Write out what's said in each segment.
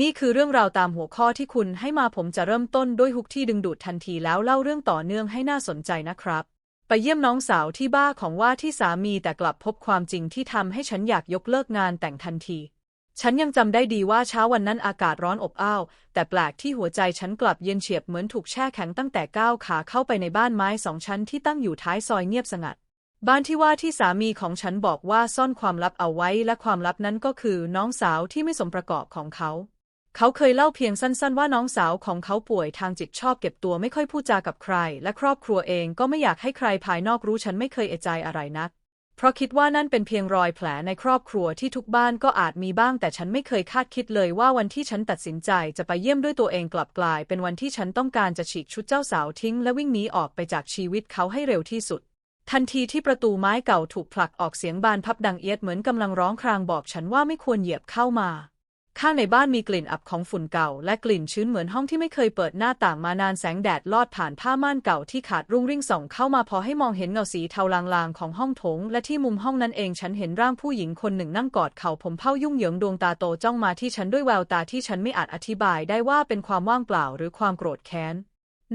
นี่คือเรื่องราวตามหัวข้อที่คุณให้มาผมจะเริ่มต้นด้วยฮุกที่ดึงดูดทันทีแล้วเล่าเรื่องต่อเนื่องให้น่าสนใจนะครับ ไปเยี่ยมน้องสาวที่บ้านของว่าที่สามีแต่กลับพบความจริงที่ทำให้ฉันอยากยกเลิกงานแต่งทันที ฉันยังจำได้ดีว่าเช้าวันนั้นอากาศร้อนอบอ้าว แต่แปลกที่หัวใจฉันกลับเย็นเฉียบเหมือนถูกแช่แข็งตั้งแต่ก้าวขาเข้าไปในบ้านไม้สองชั้นที่ตั้งอยู่ท้ายซอยเงียบสงัดบ้านที่ว่าที่สามีของฉันบอกว่าซ่อนความลับเอาไว้และความลับนั้นก็คือน้องสาวที่ไม่สมประกอบของเขา เขาเคยเล่าเพียงสั้นๆ ว่าน้องสาวของเขาป่วยทางจิตชอบเก็บตัวไม่ค่อยพูดจากับใคร และครอบครัวเองก็ไม่อยากให้ใครภายนอกรู้ฉันไม่เคยเอะใจอะไรนัก เพราะคิดว่านั่นเป็นเพียงรอยแผลในครอบครัวที่ทุกบ้านก็อาจมีบ้าง แต่ฉันไม่เคยคาดคิดเลยว่าวันที่ฉันตัดสินใจจะไปเยี่ยมด้วยตัวเองกลับกลาย เป็นวันที่ฉันต้องการจะฉีกชุดเจ้าสาวทิ้ง และวิ่งหนีออกไปจากชีวิตเขาให้เร็วที่สุดทันทีที่ประตูไม้เก่าถูกผลักออกเสียงบานพับดังเอียดเหมือนกำลังร้องครางบอกฉันว่าไม่ควรเหยียบเข้ามา ข้างในบ้านมีกลิ่นอับของฝุ่นเก่า และกลิ่นชื้นเหมือนห้องที่ไม่เคยเปิดหน้าต่างมานานแสงแดดลอดผ่านผ้าม่านเก่าที่ขาดรุ่งริ่งส่องเข้ามาพอให้มองเห็นเงาสีเทาลางๆของห้องโถง และที่มุมห้องนั้นเองฉันเห็นร่างผู้หญิงคนหนึ่งนั่งกอดเข่าผมเผ้ายุ่งเหยิงดวงตาโตจ้องมาที่ฉันด้วยแววตาที่ฉันไม่อาจอธิบายได้ว่าเป็นความว่างเปล่าหรือความโกรธแค้น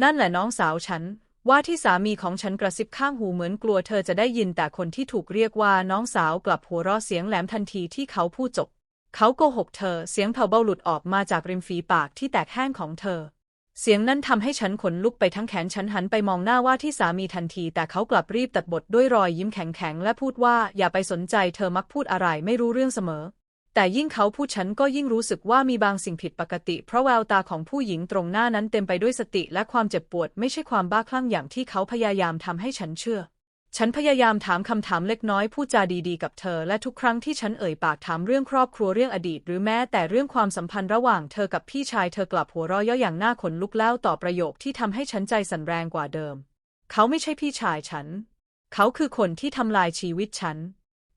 นั่นแหละน้องสาวฉันว่าที่สามีของฉันกระซิบข้างหูเหมือนกลัวเธอจะได้ยินแต่คนที่ถูกเรียกว่าน้องสาวกลับหัวเราะเสียงแหลมทันทีที่เขาพูดจบ เขาโกหกเธอ เสียงแผ่วเบาหลุดออกมาจากริมฝีปากที่แตกแห้งของเธอ เสียงนั้นทำให้ฉันขนลุกไปทั้งแขนฉันหันไปมองหน้าว่าที่สามีทันที แต่เขากลับรีบตัดบทด้วยรอยยิ้มแข็งๆและพูดว่าอย่าไปสนใจเธอมักพูดอะไรไม่รู้เรื่องเสมอ แต่ยิ่งเขาพูดฉันก็ยิ่งรู้สึกว่ามีบางสิ่งผิดปกติ เพราะแววตาของผู้หญิงตรงหน้านั้นเต็มไปด้วยสติและความเจ็บปวด ไม่ใช่ความบ้าคลั่งอย่างที่เขาพยายามทำให้ฉันเชื่อ ฉันพยายามถามคำถามเล็กน้อยพูดจาดีๆกับเธอ และทุกครั้งที่ฉันเอ่ยปากถามเรื่องครอบครัวเรื่องอดีต หรือแม้แต่เรื่องความสัมพันธ์ระหว่างเธอกับพี่ชายเธอกลับหัวเราะเย่ออย่างน่าขนลุกแล้วต่อประโยคที่ทำให้ฉันใจสั่นแรงกว่าเดิม เขาไม่ใช่พี่ชายฉัน เขาคือคนที่ทำลายชีวิตฉัน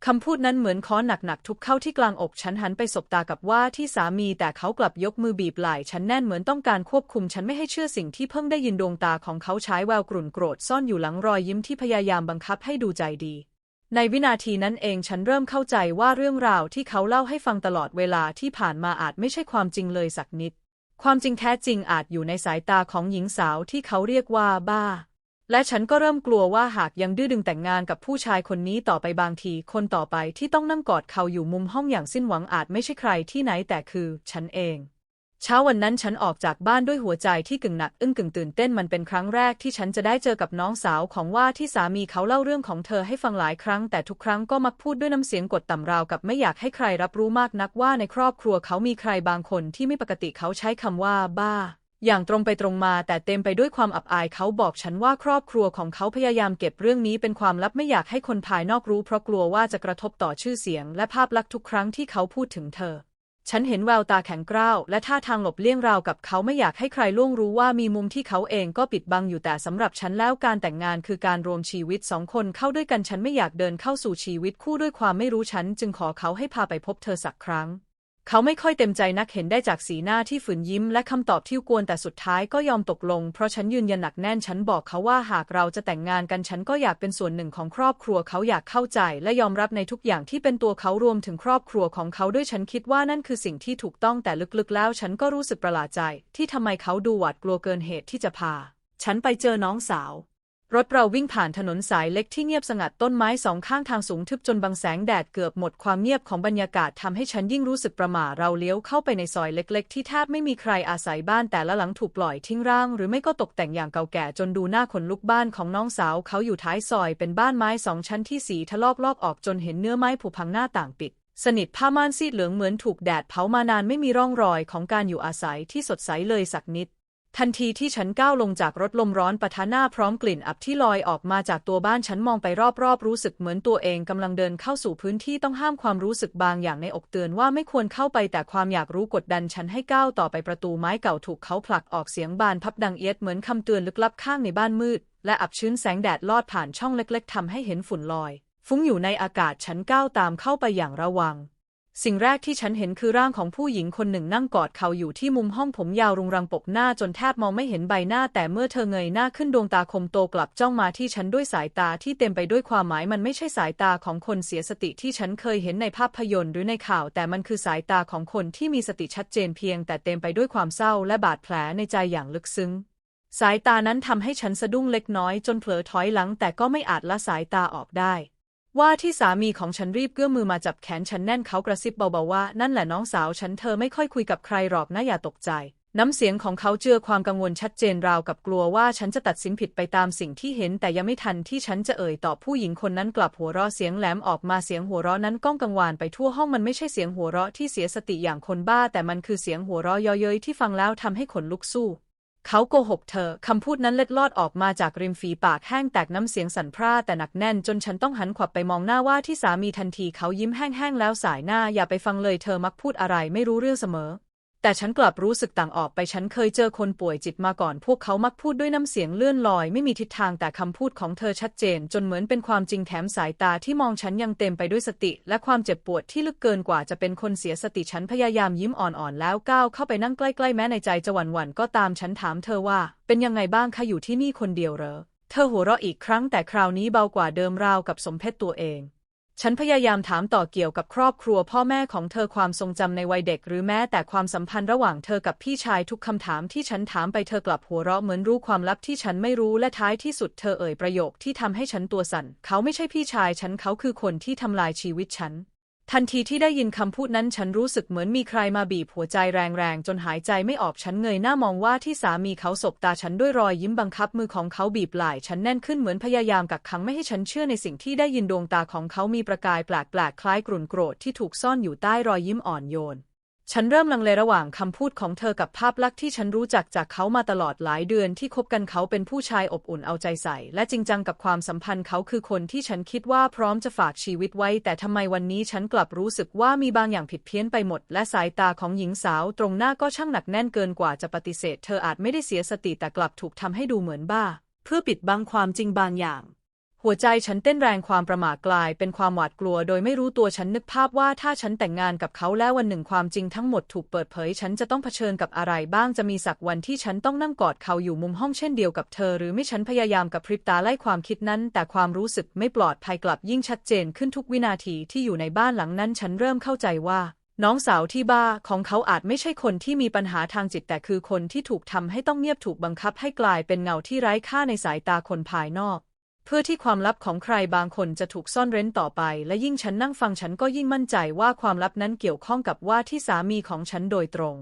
คำพูดนั้นเหมือนค้อนหนักๆทุบเข้าที่กลางอกฉันหันไปสบตากับว่าที่สามีแต่เขากลับยกมือบีบไหล่ฉันแน่นเหมือนต้องการควบคุมฉันไม่ให้เชื่อสิ่งที่เพิ่งได้ยินดวงตาของเขาใช้แววกรุ่นโกรธซ่อนอยู่หลังรอยยิ้มที่พยายามบังคับให้ดูใจดี ในวินาทีนั้นเองฉันเริ่มเข้าใจว่าเรื่องราวที่เขาเล่าให้ฟังตลอดเวลาที่ผ่านมาอาจไม่ใช่ความจริงเลยสักนิด ความจริงแท้จริงอาจอยู่ในสายตาของหญิงสาวที่เขาเรียกว่าบ้า และฉันก็เริ่มกลัวว่าหากยังดื้อดึงแต่งงานกับผู้ชายคนนี้ต่อไปบางที คนต่อไปที่ต้องนั่งกอดเขาอยู่มุมห้องอย่างสิ้นหวังอาจไม่ใช่ใครที่ไหนแต่คือฉันเอง เช้าวันนั้นฉันออกจากบ้านด้วยหัวใจที่กึ่งหนักอึ้งกึ่งตื่นเต้นมันเป็นครั้งแรกที่ฉันจะได้เจอกับน้องสาวของว่าที่สามีเขาเล่าเรื่องของเธอให้ฟังหลายครั้ง แต่ทุกครั้งก็มักพูดด้วยน้ำเสียงกดต่ำราวกับไม่อยากให้ใครรับรู้มากนักว่าในครอบครัวเขามีใครบางคนที่ไม่ปกติเขาใช้คำว่า บ้า อย่างตรงไปตรงมาแต่เต็มไปด้วยความอับอายเขาบอกฉันว่าครอบครัวของเขาพยายามเก็บเรื่องนี้เป็นความลับไม่อยากให้คนภายนอกรู้ เพราะกลัวว่าจะกระทบต่อชื่อเสียง และภาพลักษณ์ทุกครั้งที่เขาพูดถึงเธอ ฉันเห็นแววตาแข็งกร้าวและท่าทางหลบเลี่ยงราวกับเขาไม่อยากให้ใครล่วงรู้ว่ามีมุมที่เขาเองก็ปิดบังอยู่แต่สำหรับฉันแล้วการแต่งงานคือการรวมชีวิตสองคนเข้าด้วยกันฉันไม่อยากเดินเข้าสู่ชีวิตคู่ด้วยความไม่รู้ฉันจึงขอเขาให้พาไปพบเธอสักครั้ง เขาไม่ค่อยเต็มใจนักเห็นได้จากสีหน้าที่ฝืนยิ้มและคำตอบที่กวนแต่สุดท้ายก็ยอมตกลง เพราะฉันยืนยันหนักแน่นฉันบอกเขาว่าหากเราจะแต่งงานกันฉันก็อยากเป็นส่วนหนึ่งของครอบครัวเขาอยากเข้าใจ และยอมรับในทุกอย่างที่เป็นตัวเขารวมถึงครอบครัวของเขาด้วยฉันคิดว่านั่นคือสิ่งที่ถูกต้องแต่ลึกๆ แล้ว ฉันก็รู้สึกประหลาดใจ ที่ทำไมเขาดูหวาดกลัวเกินเหตุที่จะพา ฉันไปเจอน้องสาว รถเราวิ่งผ่านถนนสายเล็กที่เงียบสงัดต้นไม้สองข้างทางสูงทึบจนบังแสงแดดเกือบหมดความเงียบของบรรยากาศทำให้ฉันยิ่งรู้สึกประหม่าเราเลี้ยวเข้าไปในซอยเล็ก ๆ ที่แทบไม่มีใครอาศัยบ้านแต่ละหลังถูกปล่อยทิ้งร้าง หรือไม่ก็ตกแต่งอย่างเก่าแก่จนดูหน้าขนลุกบ้านของน้องสาวเขาอยู่ท้ายซอยเป็นบ้านไม้สองชั้นที่สีทะลอกลอกออกจนเห็นเนื้อไม้ผุพังหน้าต่างปิด สนิทผ้าม่านซีดเหลืองเหมือนถูกแดดเผามานานไม่มีร่องรอยของการอยู่อาศัยที่สดใสเลยสักนิด ทันทีที่ฉันก้าวลงจากรถลมร้อนปะทะหน้าพร้อมกลิ่นอับที่ลอยออกมาจากตัวบ้านฉันมองไปรอบๆ รู้สึกเหมือนตัวเองกำลังเดินเข้าสู่พื้นที่ต้องห้ามความรู้สึกบางอย่างในอกเตือนว่าไม่ควรเข้าไปแต่ความอยากรู้กดดันฉันให้ก้าวต่อไปประตูไม้เก่าถูกเขาผลักออกเสียงบานพับดังเอียดเหมือนคำเตือนลึกลับข้างในบ้านมืด และอับชื้นแสงแดดลอดผ่านช่องเล็ก ๆทำให้เห็นฝุ่นลอย ฟุ้งอยู่ในอากาศฉันก้าวตามเข้าไปอย่างระวัง สิ่งแรกที่ฉันเห็นคือร่างของผู้หญิงคนหนึ่งนั่งกอดเขาอยู่ที่มุมห้องผมยาวรุงรังปกหน้าจนแทบมองไม่เห็นใบหน้า แต่เมื่อเธอเงยหน้าขึ้นดวงตาคมโตกลับจ้องมาที่ฉันด้วยสายตาที่เต็มไปด้วยความหมายมันไม่ใช่สายตาของคนเสียสติที่ฉันเคยเห็นในภาพยนตร์หรือในข่าว แต่มันคือสายตาของคนที่มีสติชัดเจนเพียง แต่เต็มไปด้วยความเศร้าและบาดแผลในใจอย่างลึกซึ้ง สายตานั้นทำให้ฉันสะดุ้งเล็กน้อยจนเผลอถอยหลังแต่ก็ไม่อาจละสายตาออกได้ ว่าที่สามีของฉันรีบเกื้อมือมาจับแขนฉันแน่นเขากระซิบเบาๆว่า นั่นแหละน้องสาวฉันเธอไม่ค่อยคุยกับใครหรอกนะอย่าตกใจ น้ำเสียงของเขาเจือความกังวลชัดเจนราวกับกลัวว่าฉันจะตัดสินผิดไปตามสิ่งที่เห็น แต่ยังไม่ทันที่ฉันจะเอ่ยตอบผู้หญิงคนนั้นกลับหัวเราะเสียงแหลมออกมาเสียงหัวเราะนั้นก้องกังวานไปทั่วห้องมันไม่ใช่เสียงหัวเราะที่เสียสติอย่างคนบ้า แต่มันคือเสียงหัวเราะเยาะเย้ยที่ฟังแล้วทำให้ขนลุกสู้ เขาโกหกเธอ คำพูดนั้นเล็ดลอดออกมาจากริมฝีปากแห้งแตกน้ำเสียงสั่นพร่าแต่หนักแน่นจนฉันต้องหันขวับไปมองหน้าว่าที่สามีทันทีเขายิ้มแห้งๆแล้วสายหน้าอย่าไปฟังเลยเธอมักพูดอะไรไม่รู้เรื่องเสมอ แต่ฉันกลับรู้สึกต่างออกไปฉันเคยเจอคนป่วยจิตมาก่อน พวกเขามักพูดด้วยน้ำเสียงเลื่อนลอย ไม่มีทิศทางแต่คำพูดของเธอชัดเจน จนเหมือนเป็นความจริงแถมสายตาที่มองฉันยังเต็มไปด้วยสติ และความเจ็บปวดที่ลึกเกินกว่าจะเป็นคนเสียสติฉันพยายามยิ้มอ่อนๆ แล้วก้าวเข้าไปนั่งใกล้ๆ แม้ในใจจะหวั่นๆก็ตามฉันถามเธอว่า เป็นยังไงบ้างคะอยู่ที่นี่คนเดียวเหรอเธอหัวเราะอีกครั้งแต่คราวนี้เบากว่าเดิมราวกับสมเพชตัวเอง ฉันพยายามถามต่อเกี่ยวกับครอบครัวพ่อแม่ของเธอความทรงจำในวัยเด็ก หรือแม้แต่ความสัมพันธ์ระหว่างเธอกับพี่ชายทุกคำถามที่ฉันถามไปเธอกลับหัวเราะเหมือนรู้ความลับที่ฉันไม่รู้และท้ายที่สุดเธอเอ่ยประโยคที่ทำให้ฉันตัวสั่น เขาไม่ใช่พี่ชายฉันเขาคือคนที่ทำลายชีวิตฉัน ทันทีที่ได้ยินคำพูดนั้นฉันรู้สึกเหมือนมีใครมาบีบหัวใจแรงๆ จนหายใจไม่ออกฉันเงยหน้ามองว่าที่สามีเขาสบตาฉันด้วยรอยยิ้มบังคับมือของเขาบีบไหล่ฉันแน่นขึ้นเหมือนพยายามกักขังไม่ให้ฉันเชื่อในสิ่งที่ได้ยินดวงตาของเขามีประกายแปลกๆคล้ายกรุ่นโกรธที่ถูกซ่อนอยู่ใต้รอยยิ้มอ่อนโยน ฉันเริ่มลังเลระหว่างคำพูดของเธอกับภาพลักษณ์ที่ฉันรู้จักจากเขามาตลอดหลายเดือนที่คบกันเขาเป็นผู้ชายอบอุ่นเอาใจใส่ และจริงจังกับความสัมพันธ์เขาคือคนที่ฉันคิดว่าพร้อมจะฝากชีวิตไว้ แต่ทำไมวันนี้ฉันกลับรู้สึกว่ามีบางอย่างผิดเพี้ยนไปหมด และสายตาของหญิงสาวตรงหน้าก็ช่างหนักแน่นเกินกว่าจะปฏิเสธ เธออาจไม่ได้เสียสติแต่กลับถูกทำให้ดูเหมือนบ้า เพื่อปิดบังความจริงบางอย่าง หัวใจฉันเต้นแรงความประหม่ากลายเป็นความหวาดกลัวโดยไม่รู้ตัวฉันนึกภาพว่าถ้าฉันแต่งงานกับเขาแล้ววันหนึ่งความจริงทั้งหมดถูกเปิดเผย ฉันจะต้องเผชิญกับอะไรบ้างจะมีสักวันที่ฉันต้องนั่งกอดเขาอยู่มุมห้องเช่นเดียวกับเธอ หรือไม่ฉันพยายามกับพริบตาไล่ความคิดนั้น แต่ความรู้สึกไม่ปลอดภัยกลับยิ่งชัดเจนขึ้นทุกวินาทีที่อยู่ในบ้านหลังนั้น ฉันเริ่มเข้าใจว่าน้องสาวที่บ้าของเขาอาจไม่ใช่คนที่มีปัญหาทางจิตแต่คือคนที่ถูกทำให้ต้องเงียบถูกบังคับให้กลายเป็นเงาที่ไร้ค่าในสายตาคนภายนอก เพื่อที่ความลับของใครบางคนจะถูกซ่อนเร้นต่อไป และยิ่งฉันนั่งฟังฉันก็ยิ่งมั่นใจว่าความลับนั้นเกี่ยวข้องกับว่าที่สามีของฉันโดยตรง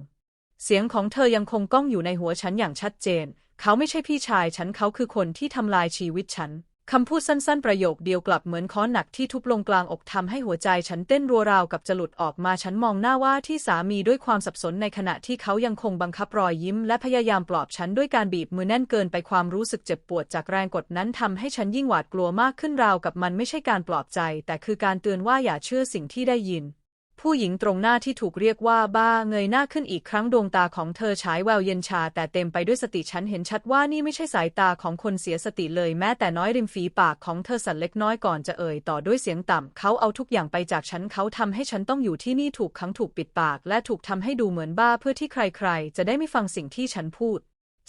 เสียงของเธอยังคงก้องอยู่ในหัวฉันอย่างชัดเจน เขาไม่ใช่พี่ชายฉันเขาคือคนที่ทำลายชีวิตฉัน คำพูดสั้นๆ ประโยคเดียวกลับเหมือนค้อนหนักที่ทุบลงกลางอกทำให้หัวใจฉันเต้นรัวราวกับจะหลุดออกมาฉันมองหน้าว่าที่สามีด้วยความสับสนในขณะที่เขายังคงบังคับรอยยิ้ม และพยายามปลอบฉันด้วยการบีบมือแน่นเกินไปความรู้สึกเจ็บปวดจากแรงกดนั้นทำให้ฉันยิ่งหวาดกลัวมากขึ้นราวกับมันไม่ใช่การปลอบใจ แต่คือการเตือนว่าอย่าเชื่อสิ่งที่ได้ยิน ผู้หญิงตรงหน้าที่ถูกเรียกว่าบ้าเงยหน้าขึ้นอีกครั้งดวงตาของเธอฉายแววเย็นชา แต่เต็มไปด้วยสติฉันเห็นชัดว่านี่ไม่ใช่สายตาของคนเสียสติเลยแม้แต่น้อยริมฝีปากของเธอสั่นเล็กน้อยก่อนจะเอ่ยต่อด้วยเสียงต่ำเขาเอาทุกอย่างไปจากฉันเขาทำให้ฉันต้องอยู่ที่นี่ถูกขังถูกปิดปาก และถูกทำให้ดูเหมือนบ้าเพื่อที่ใครๆ จะได้ไม่ฟังสิ่งที่ฉันพูด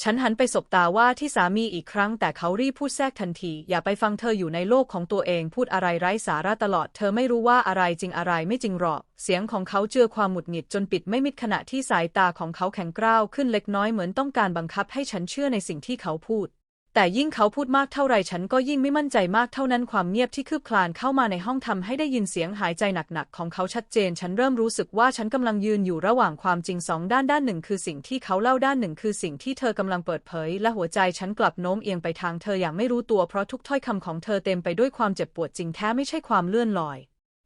ฉันหันไปสบตาว่าที่สามีอีกครั้งแต่เขารีบพูดแทรกทันที อย่าไปฟังเธออยู่ในโลกของตัวเองพูดอะไรไร้สาระตลอด เธอไม่รู้ว่าอะไรจริงอะไรไม่จริงหรอก เสียงของเขาเจือความหมุดหงิดจนปิดไม่มิดขณะที่สายตาของเขาแข็งกร้าวขึ้นเล็กน้อยเหมือนต้องการบังคับให้ฉันเชื่อในสิ่งที่เขาพูด แต่ยิ่งเขาพูดมากเท่าไรฉันก็ยิ่งไม่มั่นใจมากเท่านั้นความเงียบที่คืบคลานเข้ามาในห้องทำให้ได้ยินเสียงหายใจหนักๆของเขาชัดเจน ฉันเริ่มรู้สึกว่าฉันกำลังยืนอยู่ระหว่างความจริงสองด้านด้านหนึ่งคือสิ่งที่เขาเล่าด้านหนึ่งคือสิ่งที่เธอกำลังเปิดเผย และหัวใจฉันกลับโน้มเอียงไปทางเธออย่างไม่รู้ตัวเพราะทุกถ้อยคำของเธอเต็มไปด้วยความเจ็บปวดจริงแท้ไม่ใช่ความเลื่อนลอย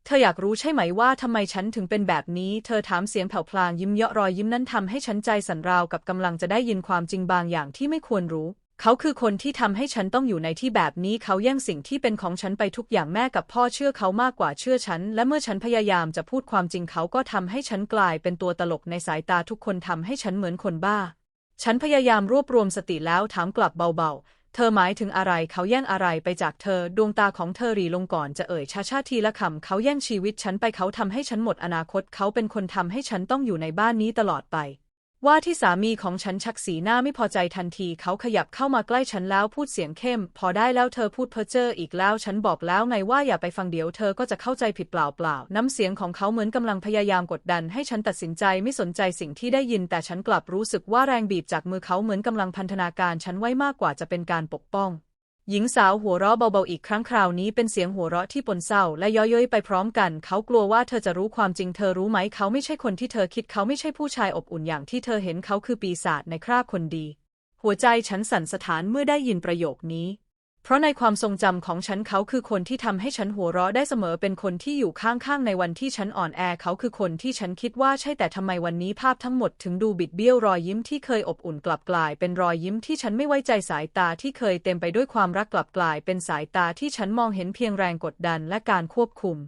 เธออยากรู้ใช่ไหมว่าทำไมฉันถึงเป็นแบบนี้ เธอถามเสียงแผ่วพลางยิ้มเยาะรอยยิ้มนั้นทำให้ฉันใจสั่นราวกับกำลังจะได้ยินความจริงบางอย่างที่ไม่ควรรู้ เขาคือคนที่ทำให้ฉันต้องอยู่ในที่แบบนี้เขาแย่งสิ่งที่เป็นของฉันไปทุกอย่างแม่กับพ่อเชื่อเขามากกว่าเชื่อฉัน และเมื่อฉันพยายามจะพูดความจริงเขาก็ทำให้ฉันกลายเป็นตัวตลกในสายตาทุกคนทำให้ฉันเหมือนคนบ้า ฉันพยายามรวบรวมสติแล้วถามกลับเบาๆ เธอหมายถึงอะไรเขาแย่งอะไรไปจากเธอ ดวงตาของเธอหรีลงก่อนจะเอ่ยชาชาทีละคำเขาแย่งชีวิตฉันไปเขาทำให้ฉันหมดอนาคต เขาเป็นคนทำให้ฉันต้องอยู่ในบ้านนี้ตลอดไป ว่าที่สามีของฉันชักสีหน้าไม่พอใจทันที เขาขยับเข้ามาใกล้ฉันแล้วพูดเสียงเข้ม พอได้แล้วเธอพูดเพ้อเจ้ออีกแล้ว ฉันบอกแล้วไงว่าอย่าไปฟังเดี๋ยวเธอก็จะเข้าใจผิดเปล่าๆน้ำเสียงของเขาเหมือนกำลังพยายามกดดัน ให้ฉันตัดสินใจไม่สนใจสิ่งที่ได้ยิน แต่ฉันกลับรู้สึกว่าแรงบีบจากมือเขาเหมือนกำลังพันธนาการฉันไว้มากกว่าจะเป็นการปกป้อง หญิงสาวหัวเราะเบาๆอีกครั้งคราวนี้เป็นเสียงหัวเราะที่ปนเศร้าและย้อยย้อยไปพร้อมกัน เขากลัวว่าเธอจะรู้ความจริงเธอรู้ไหมเขาไม่ใช่คนที่เธอคิดเขาไม่ใช่ผู้ชายอบอุ่นอย่างที่เธอเห็นเขาคือปีศาจในคราบคนดี หัวใจฉันสั่นสะท้านเมื่อได้ยินประโยคนี้ เพราะในความทรงจำของฉันเขาคือคนที่ทำให้ฉันหัวเราะได้เสมอเป็นคนที่อยู่ข้างๆในวันที่ฉันอ่อนแอเขาคือคนที่ฉันคิดว่าใช่แต่ทำไมวันนี้ภาพทั้งหมดถึงดูบิดเบี้ยวรอยยิ้มที่เคยอบอุ่นกลับกลาย เป็นรอยยิ้มที่ฉันไม่ไว้ใจสายตาที่เคยเต็มไปด้วยความรักกลับกลาย เป็นสายตาที่ฉันมองเห็นเพียงแรงกดดันและการควบคุม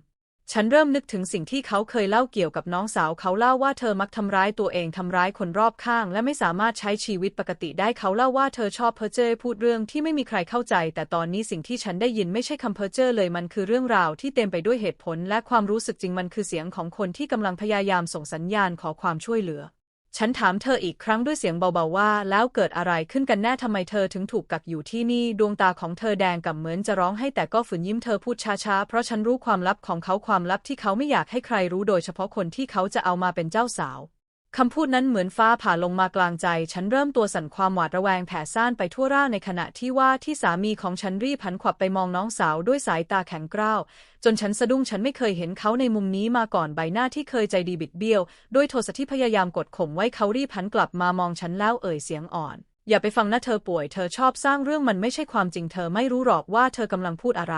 ฉันเริ่มนึกถึงสิ่งที่เขาเคยเล่าเกี่ยวกับน้องสาวเขาเล่าว่าเธอมักทำร้ายตัวเองทำร้ายคนรอบข้าง และไม่สามารถใช้ชีวิตปกติได้เขาเล่าว่าเธอชอบเพ้อเจ้อพูดเรื่องที่ไม่มีใครเข้าใจ แต่ตอนนี้สิ่งที่ฉันได้ยินไม่ใช่คำเพ้อเจ้อเลยมันคือเรื่องราวที่เต็มไปด้วยเหตุผล และความรู้สึกจริงมันคือเสียงของคนที่กำลังพยายามส่งสัญญาณขอความช่วยเหลือ ฉันถามเธออีกครั้งด้วยเสียงเบาๆว่า แล้วเกิดอะไรขึ้นกันแน่ทำไมเธอถึงถูกกักอยู่ที่นี่ ดวงตาของเธอแดงกับเหมือนจะร้องให้แต่ก็ฝืนยิ้มเธอพูดช้าๆ เพราะฉันรู้ความลับของเขาความลับที่เขาไม่อยากให้ใครรู้โดยเฉพาะคนที่เขาจะเอามาเป็นเจ้าสาว คำพูดนั้นเหมือนฟ้าผ่าลงมากลางใจ ฉันเริ่มตัวสั่นความหวาดระแวงแผ่ซ่านไปทั่วร่างในขณะที่ว่าที่สามีของฉันรีบหันขวับไปมองน้องสาวด้วยสายตาแข็งกร้าว จนฉันสะดุ้งฉันไม่เคยเห็นเขาในมุมนี้มาก่อนใบหน้าที่เคยใจดีบิดเบี้ยว ด้วยโทสะที่พยายามกดข่มไว้เขารีบหันกลับมามองฉันแล้วเอ่ยเสียงอ่อน อย่าไปฟังนะเธอป่วยเธอชอบสร้างเรื่องมันไม่ใช่ความจริงเธอไม่รู้หรอกว่าเธอกำลังพูดอะไร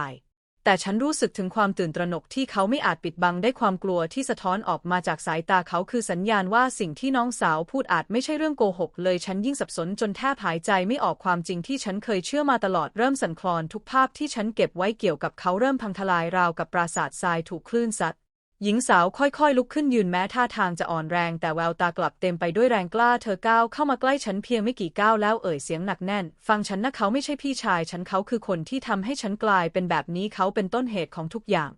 แต่ฉันรู้สึกถึงความตื่นตระหนกที่เขาไม่อาจปิดบังได้ความกลัวที่สะท้อนออกมาจากสายตาเขาคือสัญญาณว่าสิ่งที่น้องสาวพูดอาจไม่ใช่เรื่องโกหกเลยฉันยิ่งสับสนจนแทบหายใจไม่ออกความจริงที่ฉันเคยเชื่อมาตลอดเริ่มสั่นคลอนทุกภาพที่ฉันเก็บไว้เกี่ยวกับเขาเริ่มพังทลายราวกับปราสาททรายถูกคลื่นซัด หญิงสาวค่อยๆ ลุกขึ้นยืนแม้ท่าทางจะอ่อนแรง แต่แววตากลับเต็มไปด้วยแรงกล้าเธอก้าวเข้ามาใกล้ฉันเพียงไม่กี่ก้าวแล้วเอ่ยเสียงหนักแน่น ฟังฉันนะเขาไม่ใช่พี่ชาย ฉันเขาคือคนที่ทำให้ฉันกลายเป็นแบบนี้เขาเป็นต้นเหตุของทุกอย่าง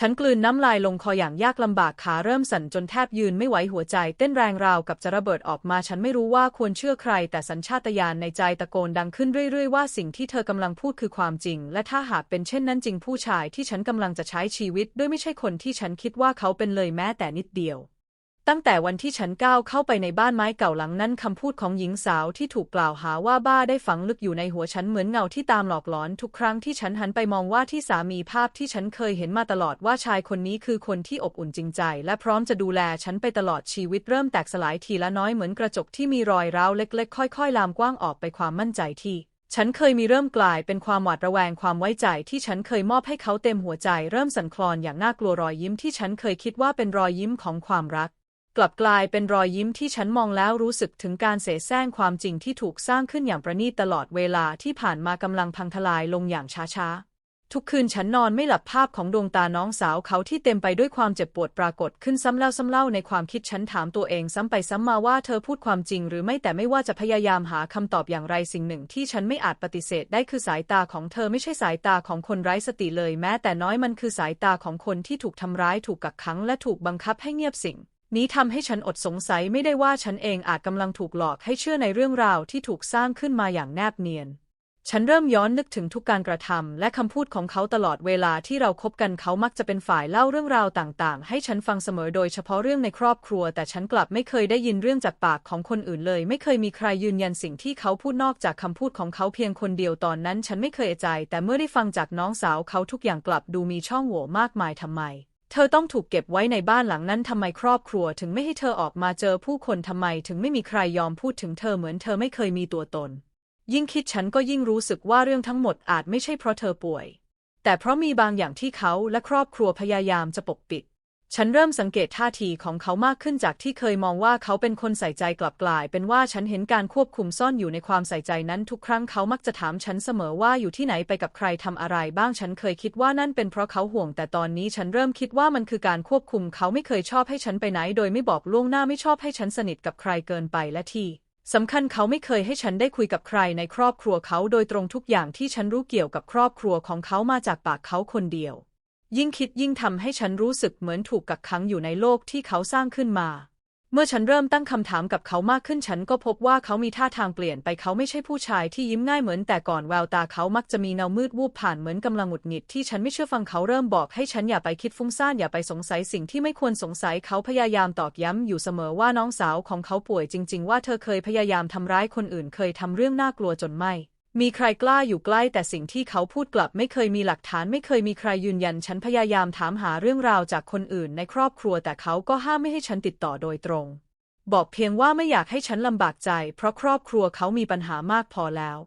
ฉันกลืนน้ำลายลงคออย่างยากลำบากขาเริ่มสั่นจนแทบยืนไม่ไหวหัวใจเต้นแรงราวกับจะระเบิดออกมาฉันไม่รู้ว่าควรเชื่อใคร แต่สัญชาตญาณในใจตะโกนดังขึ้นเรื่อยๆว่าสิ่งที่เธอกำลังพูดคือความจริง และถ้าหากเป็นเช่นนั้นจริงผู้ชายที่ฉันกำลังจะใช้ชีวิต ด้วยไม่ใช่คนที่ฉันคิดว่าเขาเป็นเลยแม้แต่นิดเดียว ตั้งแต่วันที่ฉันก้าวเข้าไปในบ้านไม้เก่าหลังนั้นคำพูดของหญิงสาวที่ถูกกล่าวหาว่าบ้าได้ฝังลึกอยู่ในหัวฉันเหมือนเงาที่ตามหลอกหลอนทุกครั้งที่ฉันหันไปมองว่าที่สามีภาพที่ฉันเคยเห็นมาตลอดว่าชายคนนี้คือคนที่อบอุ่นจริงใจ และพร้อมจะดูแลฉันไปตลอดชีวิตเริ่มแตกสลายทีละน้อยเหมือนกระจกที่มีรอยร้าวเล็กๆ ค่อย ๆ ลามกว้างออกไปความมั่นใจที่ฉันเคยมีเริ่มกลายเป็นความหวาดระแวงความไว้ใจที่ฉันเคยมอบให้เขาเต็มหัวใจ เริ่มสั่นคลอนอย่างน่ากลัวรอยยิ้มที่ฉันเคยคิดว่าเป็นรอยยิ้มของความรัก กลับกลายเป็นรอยยิ้มที่ฉันมองแล้วรู้สึกถึงการเสแสร้งความจริงที่ถูกสร้างขึ้นอย่างประณีตตลอดเวลาที่ผ่านมากำลังพังทลายลงอย่างช้าๆ ทุกคืนฉันนอนไม่หลับภาพของดวงตาน้องสาวเขาที่เต็มไปด้วยความเจ็บปวดปรากฏขึ้นซ้ำแล้วซ้ำเล่าในความคิดฉันถามตัวเองซ้ำไปซ้ำมาว่าเธอพูดความจริงหรือไม่แต่ไม่ว่าจะพยายามหาคำตอบอย่างไรสิ่งหนึ่งที่ฉันไม่อาจปฏิเสธได้คือสายตาของเธอไม่ใช่สายตาของคนไร้สติเลยแม้แต่น้อยมันคือสายตาของคนที่ถูกทำร้ายถูกกักขังและถูกบังคับให้เงียบสิ่ง นี้ทำให้ฉันอดสงสัยไม่ได้ว่าฉันเองอาจกำลังถูกหลอกให้เชื่อในเรื่องราวที่ถูกสร้างขึ้นมาอย่างแนบเนียน ฉันเริ่มย้อนนึกถึงทุกการกระทำและคำพูดของเขาตลอดเวลาที่เราคบกันเขามักจะเป็นฝ่ายเล่าเรื่องราวต่างๆ ให้ฉันฟังเสมอโดยเฉพาะเรื่องในครอบครัว แต่ฉันกลับไม่เคยได้ยินเรื่องจากปากของคนอื่นเลย ไม่เคยมีใครยืนยันสิ่งที่เขาพูดนอกจากคำพูดของเขาเพียงคนเดียวตอนนั้น ฉันไม่เคยเอะใจ แต่เมื่อได้ฟังจากน้องสาวเขาทุกอย่างกลับดูมีช่องโหว่มากมายทำไม ธอต้องถูกเก็บไว้ในบ้านหลังนั้นทำไมครอบครัวถึงไม่ให้เธอออกมาเจอผู้คนทำไมถึงไม่มีใครยอมพูดถึงเธอเหมือนเธอไม่เคยมีตัวตน ยิ่งคิดฉันก็ยิ่งรู้สึกว่าเรื่องทั้งหมดอาจไม่ใช่เพราะเธอป่วย แต่เพราะมีบางอย่างที่เขาและครอบครัวพยายามจะปกปิด ฉันเริ่มสังเกตท่าทีของเขามากขึ้นจากที่เคยมองว่าเขาเป็นคนใส่ใจกลับกลาย เป็นว่าฉันเห็นการควบคุมซ่อนอยู่ในความใส่ใจนั้นทุกครั้งเขามักจะถามฉันเสมอว่าอยู่ที่ไหนไปกับใครทำอะไรบ้างฉันเคยคิดว่านั่นเป็นเพราะเขาห่วง แต่ตอนนี้ฉันเริ่มคิดว่ามันคือการควบคุมเขาไม่เคยชอบให้ฉันไปไหน โดยไม่บอกล่วงหน้าไม่ชอบให้ฉันสนิทกับใครเกินไปและที่สำคัญเขาไม่เคยให้ฉันได้คุยกับใครในครอบครัวเขาโดยตรงทุกอย่างที่ฉันรู้เกี่ยวกับครอบครัวของเขามาจากปากเขาคนเดียว ยิ่งคิดยิ่งทำให้ฉันรู้สึกเหมือนถูกกักขังอยู่ในโลกที่เขาสร้างขึ้นมา เมื่อฉันเริ่มตั้งคำถามกับเขามากขึ้นฉันก็พบว่าเขามีท่าทางเปลี่ยนไปเขาไม่ใช่ผู้ชายที่ยิ้มง่ายเหมือนแต่ก่อนแววตาเขามักจะมีเงามืดวูบผ่านเหมือนกำลังหงุดหงิดที่ฉันไม่เชื่อฟังเขาเริ่มบอกให้ฉันอย่าไปคิดฟุ้งซ่านอย่าไปสงสัยสิ่งที่ไม่ควรสงสัยเขาพยายามตอกย้ำอยู่เสมอว่าน้องสาวของเขาป่วยจริง ๆ ว่าเธอเคยพยายามทำร้ายคนอื่นเคยทำเรื่องน่ากลัวจนไม่ มีใครกล้าอยู่ใกล้แต่สิ่งที่เขาพูดกลับไม่เคยมีหลักฐานไม่เคยมีใครยืนยันฉันพยายามถามหาเรื่องราวจากคนอื่นในครอบครัวแต่เขาก็ห้ามไม่ให้ฉันติดต่อโดยตรง บอกเพียงว่าไม่อยากให้ฉันลำบากใจ เพราะครอบครัวเขามีปัญหามากพอแล้ว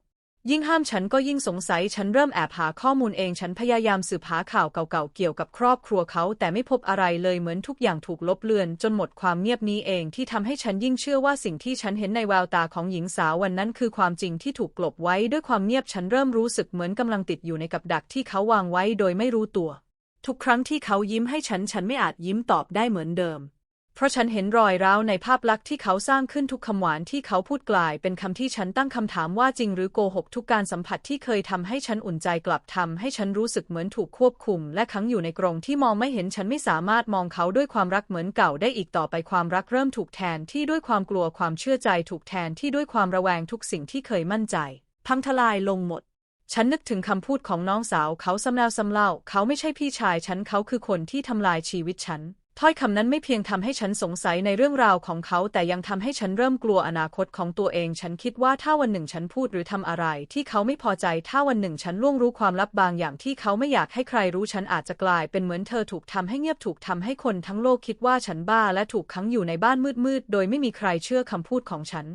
ยิ่งห้ามฉันก็ยิ่งสงสัยฉันเริ่มแอบหาข้อมูลเองฉันพยายามสืบหาข่าวเก่าๆเกี่ยวกับครอบครัวเขา แต่ไม่พบอะไรเลยเหมือนทุกอย่างถูกลบเลือน จนหมดความเงียบนี้เองที่ทำให้ฉันยิ่งเชื่อว่าสิ่งที่ฉันเห็นในแววตาของหญิงสาววันนั้นคือความจริงที่ถูกกลบไว้ด้วยความเงียบฉันเริ่มรู้สึกเหมือนกำลังติดอยู่ในกับดักที่เขาวางไว้โดยไม่รู้ตัว ทุกครั้งที่เขายิ้มให้ฉันฉันไม่อาจยิ้มตอบได้เหมือนเดิม เพราะฉันเห็นรอยร้าวในภาพลักษณ์ที่เขาสร้างขึ้นทุกคำหวานที่เขาพูดกลายเป็นคำที่ฉันตั้งคำถามว่าจริงหรือโกหกทุกการสัมผัสที่เคยทำให้ฉันอุ่นใจกลับทำให้ฉันรู้สึกเหมือนถูกควบคุม และขังอยู่ในกรงที่มองไม่เห็นฉันไม่สามารถมองเขาด้วยความรักเหมือนเก่าได้อีกต่อไปความรักเริ่มถูกแทนที่ด้วยความกลัวความเชื่อใจถูกแทนที่ด้วยความระแวงทุกสิ่งที่เคยมั่นใจ พังทลายลงหมดฉันนึกถึงคำพูดของน้องสาวเขาซ้ำแล้วซ้ำเล่า เขาไม่ใช่พี่ชายฉันเขาคือคนที่ทำลายชีวิตฉัน ถ้อยคำนั้นไม่เพียงทำให้ฉันสงสัยในเรื่องราวของเขา แต่ยังทำให้ฉันเริ่มกลัวอนาคตของตัวเอง ฉันคิดว่าถ้าวันหนึ่งฉันพูดหรือทำอะไร ที่เขาไม่พอใจ ถ้าวันหนึ่งฉันล่วงรู้ความลับบางอย่างที่เขาไม่อยากให้ใครรู้ ฉันอาจจะกลายเป็นเหมือนเธอถูกทำให้เงียบ ถูกทำให้คนทั้งโลกคิดว่าฉันบ้า และถูกขังอยู่ในบ้านมืดๆ โดยไม่มีใครเชื่อคำพูดของฉัน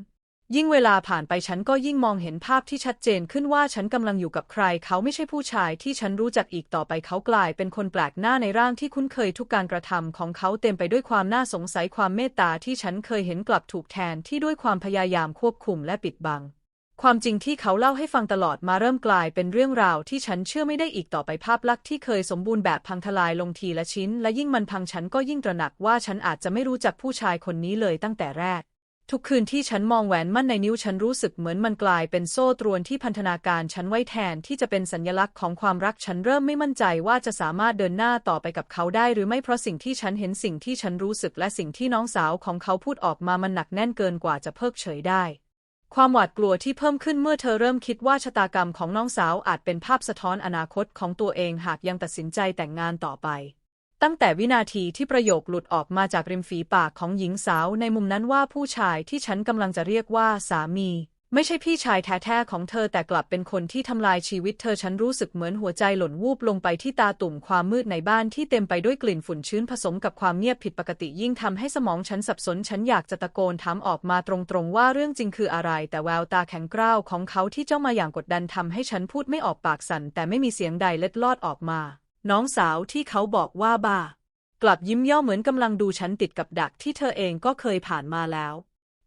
ยิ่งเวลาผ่านไปฉันก็ยิ่งมองเห็นภาพที่ชัดเจนขึ้นว่าฉันกำลังอยู่กับใคร เขาไม่ใช่ผู้ชายที่ฉันรู้จักอีกต่อไปเขากลายเป็นคนแปลกหน้าในร่างที่คุ้นเคยทุกการกระทำของเขาเต็มไปด้วยความน่าสงสัยความเมตตาที่ฉันเคยเห็นกลับถูกแทนที่ด้วยความพยายามควบคุมและปิดบัง ความจริงที่เขาเล่าให้ฟังตลอดมาเริ่มกลายเป็นเรื่องราวที่ฉันเชื่อไม่ได้อีกต่อไปภาพลักษณ์ที่เคยสมบูรณ์แบบพังทลายลงทีละชิ้น และยิ่งมันพังฉันก็ยิ่งตระหนักว่าฉันอาจจะไม่รู้จักผู้ชายคนนี้เลยตั้งแต่แรก ทุกคืนที่ฉันมองแหวนมั่นในนิ้วฉันรู้สึกเหมือนมันกลายเป็นโซ่ตรวนที่พันธนาการฉันไว้แทนที่จะเป็นสัญลักษณ์ของความรักฉันเริ่มไม่มั่นใจว่าจะสามารถเดินหน้าต่อไปกับเขาได้หรือไม่เพราะสิ่งที่ฉันเห็นสิ่งที่ฉันรู้สึกและสิ่งที่น้องสาวของเขาพูดออกมามันหนักแน่นเกินกว่าจะเพิกเฉยได้ ความหวาดกลัวที่เพิ่มขึ้นเมื่อเธอเริ่มคิดว่าชะตากรรมของน้องสาวอาจเป็นภาพสะท้อนอนาคตของตัวเองหากยังตัดสินใจแต่งงานต่อไป ตั้งแต่วินาทีที่ประโยคหลุดออกมาจากริมฝีปากของหญิงสาวในมุมนั้นว่าผู้ชายที่ฉันกำลังจะเรียกว่าสามี ไม่ใช่พี่ชายแท้ๆของเธอแต่กลับเป็นคนที่ทำลายชีวิตเธอฉันรู้สึกเหมือนหัวใจหล่นวูบลงไปที่ตาตุ่มความมืดในบ้านที่เต็มไปด้วยกลิ่นฝุ่นชื้นผสมกับความเงียบผิดปกติยิ่งทำให้สมองฉันสับสนฉันอยากจะตะโกนถามออกมาตรงๆว่าเรื่องจริงคืออะไร แต่แววตาแข็งกร้าวของเขาที่เจ้ามาอย่างกดดันทำให้ฉันพูดไม่ออกปากสั่นแต่ไม่มีเสียงใดเล็ดลอดออกมา น้องสาวที่เขาบอกว่าบ้า กลับยิ้มย่อเหมือนกำลังดูฉันติดกับดักที่เธอเองก็เคยผ่านมาแล้ว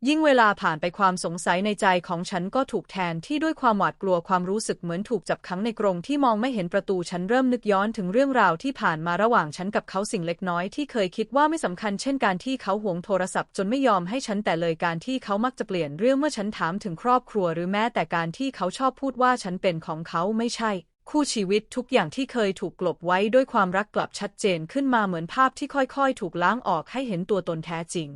ยิ่งเวลาผ่านไปความสงสัยในใจของฉันก็ถูกแทนที่ด้วยความหวาดกลัวความรู้สึกเหมือนถูกจับขังในกรงที่มองไม่เห็นประตูฉันเริ่มนึกย้อนถึงเรื่องราวที่ผ่านมาระหว่างฉันกับเขาสิ่งเล็กน้อยที่เคยคิดว่าไม่สำคัญเช่นการที่เขาหวงโทรศัพท์จนไม่ยอมให้ฉันแต่เลยการที่เขามักจะเปลี่ยนเรื่องเมื่อฉันถามถึงครอบครัวหรือแม้แต่การที่เขาชอบพูดว่าฉันเป็นของเขาไม่ใช่ คู่ชีวิตทุกอย่างที่เคยถูกกลบไว้ด้วยความรักกลับชัดเจนขึ้นมาเหมือนภาพที่ค่อยๆ ถูกล้างออกให้เห็นตัวตนแท้จริง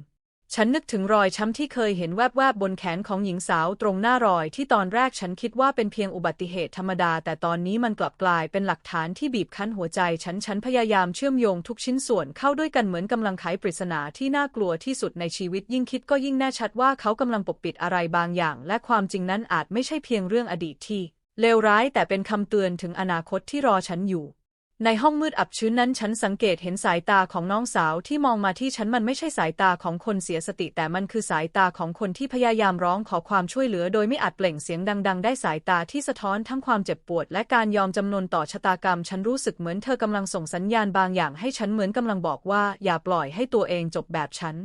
ฉันนึกถึงรอยช้ำที่เคยเห็นแวบๆบนแขนของหญิงสาวตรงหน้ารอยที่ตอนแรกฉันคิดว่าเป็นเพียงอุบัติเหตุธรรมดา แต่ตอนนี้มันกลับกลายเป็นหลักฐานที่บีบคั้นหัวใจ ฉันฉันพยายามเชื่อมโยงทุกชิ้นส่วนเข้าด้วยกันเหมือนกำลังไขปริศนาที่น่ากลัวที่สุดในชีวิตยิ่งคิดก็ยิ่งแน่ชัดว่าเขากำลังปกปิดอะไรบางอย่าง และความจริงนั้นอาจไม่ใช่เพียงเรื่องอดีตที่ เลวร้ายแต่เป็นคำเตือนถึงอนาคตที่รอฉันอยู่ ในห้องมืดอับชื้นนั้นฉันสังเกตเห็นสายตาของน้องสาวที่มองมาที่ฉันมันไม่ใช่สายตาของคนเสียสติ แต่มันคือสายตาของคนที่พยายามร้องขอความช่วยเหลือ โดยไม่อาจเปล่งเสียงดัง ๆ ได้สายตาที่สะท้อนทั้งความเจ็บปวด และการยอมจำนนต่อชะตากรรม ฉันรู้สึกเหมือนเธอกำลังส่งสัญญาณบางอย่างให้ฉันเหมือนกำลังบอกว่า อย่าปล่อยให้ตัวเองจบแบบฉัน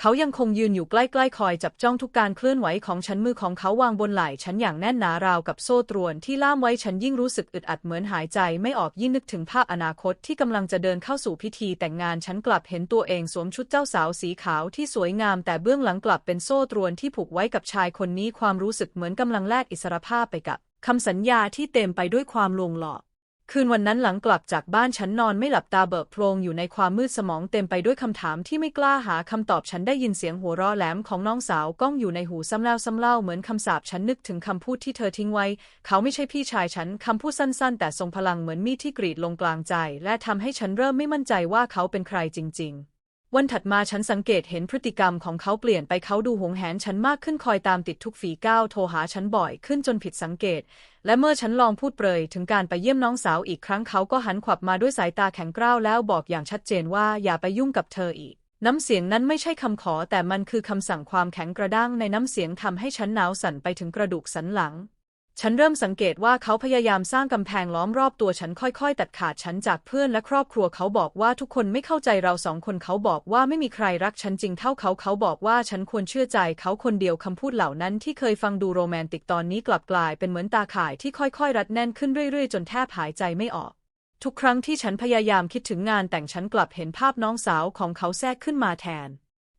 เขายังคงยืนอยู่ใกล้ๆคอยจับจ้องทุกการเคลื่อนไหวของฉันมือของเขาวางบนไหล่ฉันอย่างแน่นหนาราวกับโซ่ตรวนที่ล่ามไว้ฉันยิ่งรู้สึกอึดอัดเหมือนหายใจไม่ออกยิ่งนึกถึงภาพอนาคตที่กำลังจะเดินเข้าสู่พิธีแต่งงานฉันกลับเห็นตัวเองสวมชุดเจ้าสาวสีขาวที่สวยงามแต่เบื้องหลังกลับเป็นโซ่ตรวนที่ผูกไว้กับชายคนนี้ความรู้สึกเหมือนกำลังแลกอิสรภาพไปกับคำสัญญาที่เต็มไปด้วยความลวงหลอก คืนวันนั้นหลังกลับจากบ้านฉันนอนไม่หลับตาเบิกโพรงอยู่ในความมืดสมองเต็มไปด้วยคำถามที่ไม่กล้าหาคำตอบฉันได้ยินเสียงหัวเราะแหลมของน้องสาวก้องอยู่ในหูซ้ำแล้วซ้ำเล่าเหมือนคำสาปฉันนึกถึงคำพูดที่เธอทิ้งไว้ เขาไม่ใช่พี่ชายฉันคำพูดสั้นๆ แต่ทรงพลังเหมือนมีดที่กรีดลงกลางใจ และทำให้ฉันเริ่มไม่มั่นใจว่าเขาเป็นใครจริง ๆ วันถัดมาฉันสังเกตเห็นพฤติกรรมของเขาเปลี่ยนไปเขาดูหวงแหนฉันมากขึ้นคอยตามติดทุกฝีก้าวโทรหาฉันบ่อยขึ้นจนผิดสังเกต และเมื่อฉันลองพูดเปรยถึงการไปเยี่ยมน้องสาวอีกครั้งเขาก็หันขวับมาด้วยสายตาแข็งกร้าวแล้วบอกอย่างชัดเจนว่าอย่าไปยุ่งกับเธออีก น้ำเสียงนั้นไม่ใช่คำขอแต่มันคือคำสั่งความแข็งกระด้างในน้ำเสียงทำให้ฉันหนาวสั่นไปถึงกระดูกสันหลัง ฉันเริ่มสังเกตว่าเขาพยายามสร้างกำแพงล้อมรอบตัวฉันค่อยๆ ตัดขาดฉันจากเพื่อนและครอบครัวเขาบอกว่าทุกคนไม่เข้าใจเราสองคนเขาบอกว่าไม่มีใครรักฉันจริงเท่าเขาเขาบอกว่าฉันควรเชื่อใจเขาคนเดียวคำพูดเหล่านั้นที่เคยฟังดูโรแมนติกตอนนี้กลับกลายเป็นเหมือนตาข่ายที่ค่อยๆ รัดแน่นขึ้นเรื่อยๆ จนแทบหายใจไม่ออก ทุกครั้งที่ฉันพยายามคิดถึงงานแต่งฉันกลับเห็นภาพน้องสาวของเขาแทรกขึ้นมาแทน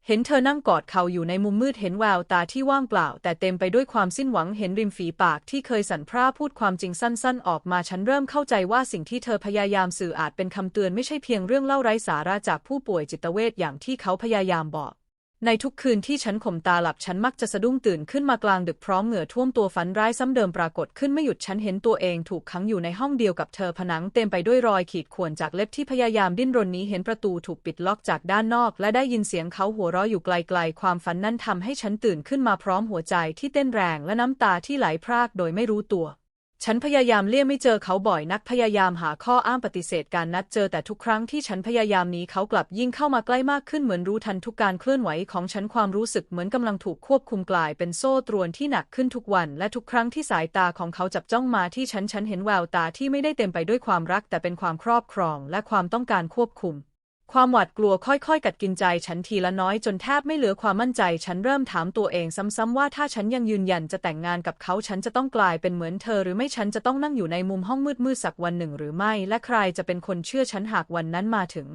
เห็นเธอนั่งกอดเขาอยู่ในมุมมืดเห็นแววตาที่ว่างเปล่า แต่เต็มไปด้วยความสิ้นหวังเห็นริมฝีปากที่เคยสั่นพร่าพูดความจริงสั้นๆ ออกมาฉันเริ่มเข้าใจว่าสิ่งที่เธอพยายามสื่ออาจเป็นคำเตือนไม่ใช่เพียงเรื่องเล่าไร้สาระจากผู้ป่วยจิตเวชอย่างที่เขาพยายามบอก ในทุกคืนที่ฉันข่มตาหลับฉันมักจะสะดุ้งตื่นขึ้นมากลางดึกพร้อมเหงื่อท่วมตัวฝันร้ายซ้ำเดิมปรากฏขึ้นไม่หยุดฉันเห็นตัวเองถูกขังอยู่ในห้องเดียวกับเธอผนังเต็มไปด้วยรอยขีดข่วนจากเล็บที่พยายามดิ้นรนหนี้เห็นประตูถูกปิดล็อกจากด้านนอก และได้ยินเสียงเขาหัวเราะอยู่ไกลๆ ความฝันนั้นทำให้ฉันตื่นขึ้นมาพร้อมหัวใจที่เต้นแรงและน้ำตาที่ไหลพรากโดยไม่รู้ตัว ฉันพยายามเลี่ยงไม่เจอเขาบ่อยนักพยายามหาข้ออ้างปฏิเสธการนัดเจอแต่ทุกครั้งที่ฉันพยายามหนีเขากลับยิ่งเข้ามาใกล้มากขึ้นเหมือนรู้ทันทุกการเคลื่อนไหวของฉันความรู้สึกเหมือนกำลังถูกควบคุมกลายเป็นโซ่ตรวนที่หนักขึ้นทุกวัน และทุกครั้งที่สายตาของเขาจับจ้องมาที่ฉันฉันเห็นแววตาที่ไม่ได้เต็มไปด้วยความรักแต่เป็นความครอบครองและความต้องการควบคุม ความหวาดกลัวค่อยๆ กัดกินใจฉันทีละน้อยจนแทบไม่เหลือความมั่นใจ ฉันเริ่มถามตัวเองซ้ำๆว่าถ้าฉันยังยืนยันจะแต่งงานกับเขาฉันจะต้องกลายเป็นเหมือนเธอ หรือไม่ฉันจะต้องนั่งอยู่ในมุมห้องมืดๆสักวันหนึ่งหรือไม่ และใครจะเป็นคนเชื่อฉันหากวันนั้นมาถึง